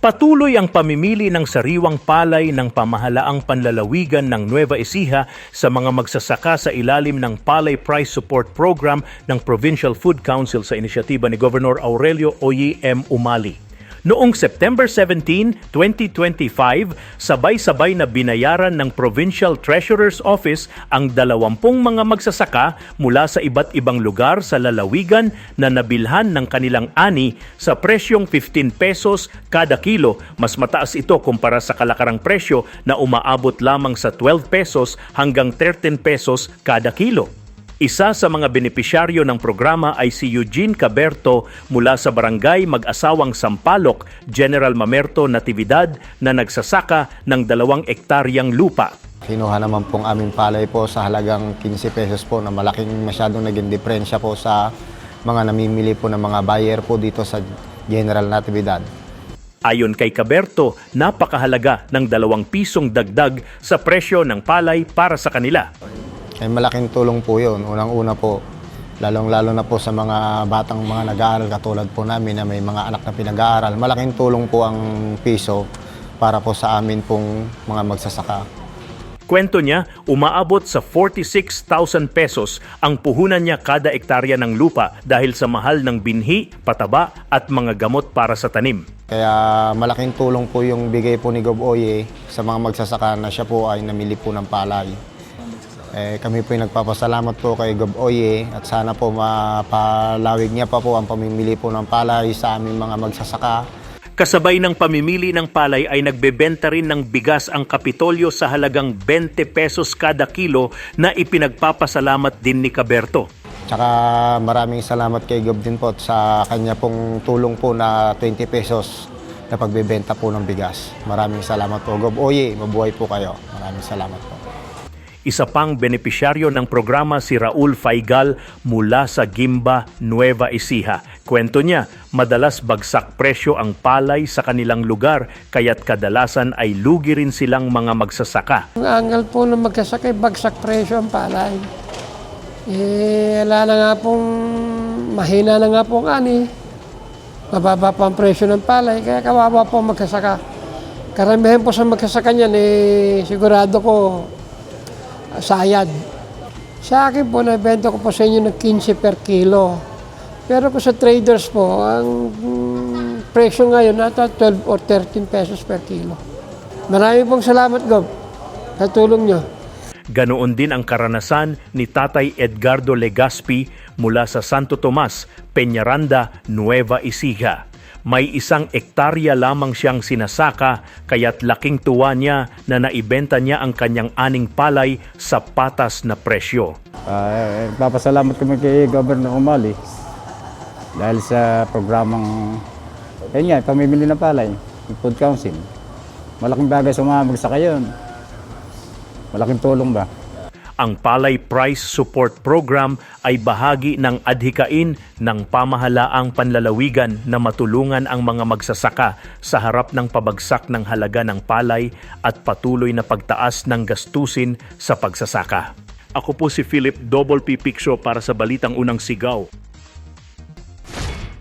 Patuloy ang pamimili ng sariwang palay ng pamahalaang panlalawigan ng Nueva Ecija sa mga magsasaka sa ilalim ng Palay Price Support Program ng Provincial Food Council sa inisyatiba ni Governor Aurelio Oye M. Umali. Noong September 17, 2025, sabay-sabay na binayaran ng Provincial Treasurer's Office ang dalawampung mga magsasaka mula sa iba't ibang lugar sa lalawigan na nabilhan ng kanilang ani sa presyong 15 pesos kada kilo. Mas mataas ito kumpara sa kalakarang presyo na umaabot lamang sa 12 pesos hanggang 13 pesos kada kilo. Isa sa mga benepisyaryo ng programa ay si Eugene Caberto mula sa barangay Mag-asawang Sampalok, General Mamerto Natividad na nagsasaka ng dalawang ektaryang lupa. Kinuha naman pong aming palay po sa halagang 15 pesos po na malaking masyadong naging diferensya po sa mga namimili po ng mga buyer po dito sa General Natividad. Ayon kay Caberto, napakahalaga ng dalawang pisong dagdag sa presyo ng palay para sa kanila. Ay malaking tulong po yun. Unang-una po, lalong-lalo na po sa mga batang mga nag-aaral katulad po namin na may mga anak na pinag-aaral. Malaking tulong po ang piso para po sa amin pong mga magsasaka. Kwento niya, umaabot sa 46,000 pesos ang puhunan niya kada ektarya ng lupa dahil sa mahal ng binhi, pataba at mga gamot para sa tanim. Kaya malaking tulong po yung bigay po ni Gob Oye sa mga magsasaka na siya po ay namili po ng palay. Eh, kami po yung nagpapasalamat po kay Gob Oye at sana po mapalawig niya pa po ang pamimili po ng palay sa aming mga magsasaka. Kasabay ng pamimili ng palay ay nagbebenta rin ng bigas ang Kapitolyo sa halagang 20 pesos kada kilo na ipinagpapasalamat din ni Caberto. Tsaka maraming salamat kay Gob din po sa kanya pong tulong po na 20 pesos na pagbebenta po ng bigas. Maraming salamat po. Gob Oye, mabuhay po kayo. Maraming salamat po. Isa pang benepisyaryo ng programa si Raul Faigal mula sa Gimba, Nueva Ecija. Kwento niya, madalas bagsak presyo ang palay sa kanilang lugar kaya't kadalasan ay lugi rin silang mga magsasaka. Ang angal po ng magkasakay, bagsak presyo ang palay. Eh, wala na nga pong, mahina na nga pong ani. Mababa pa ang presyo ng palay, kaya kawawa po ang magkasaka. Karamihan po sa magkasaka niyan, eh, sigurado ko, sayad. Sa akin po, nabenta ko po sa inyo ng 15 per kilo. Pero po sa traders po, ang mm, presyo ngayon nata 12 or 13 pesos per kilo. Maraming pong salamat, Gob, sa tulong nyo. Ganoon din ang karanasan ni Tatay Edgardo Legaspi mula sa Santo Tomas, Peñaranda, Nueva Ecija. May isang ektarya lamang siyang sinasaka kaya't laking tuwa niya na naibenta niya ang kanyang aning palay sa patas na presyo. Uh, papasalamat kami kay Governor Umali dahil sa programang ayun nga, pamimili ng palay, Food Council. Malaking bagay sa mga magsaka yun. Malaking tulong ba? Ang Palay Price Support Program ay bahagi ng adhikain ng pamahalaang panlalawigan na matulungan ang mga magsasaka sa harap ng pabagsak ng halaga ng palay at patuloy na pagtaas ng gastusin sa pagsasaka. Ako po si Philip Double P Picture para sa Balitang Unang Sigaw.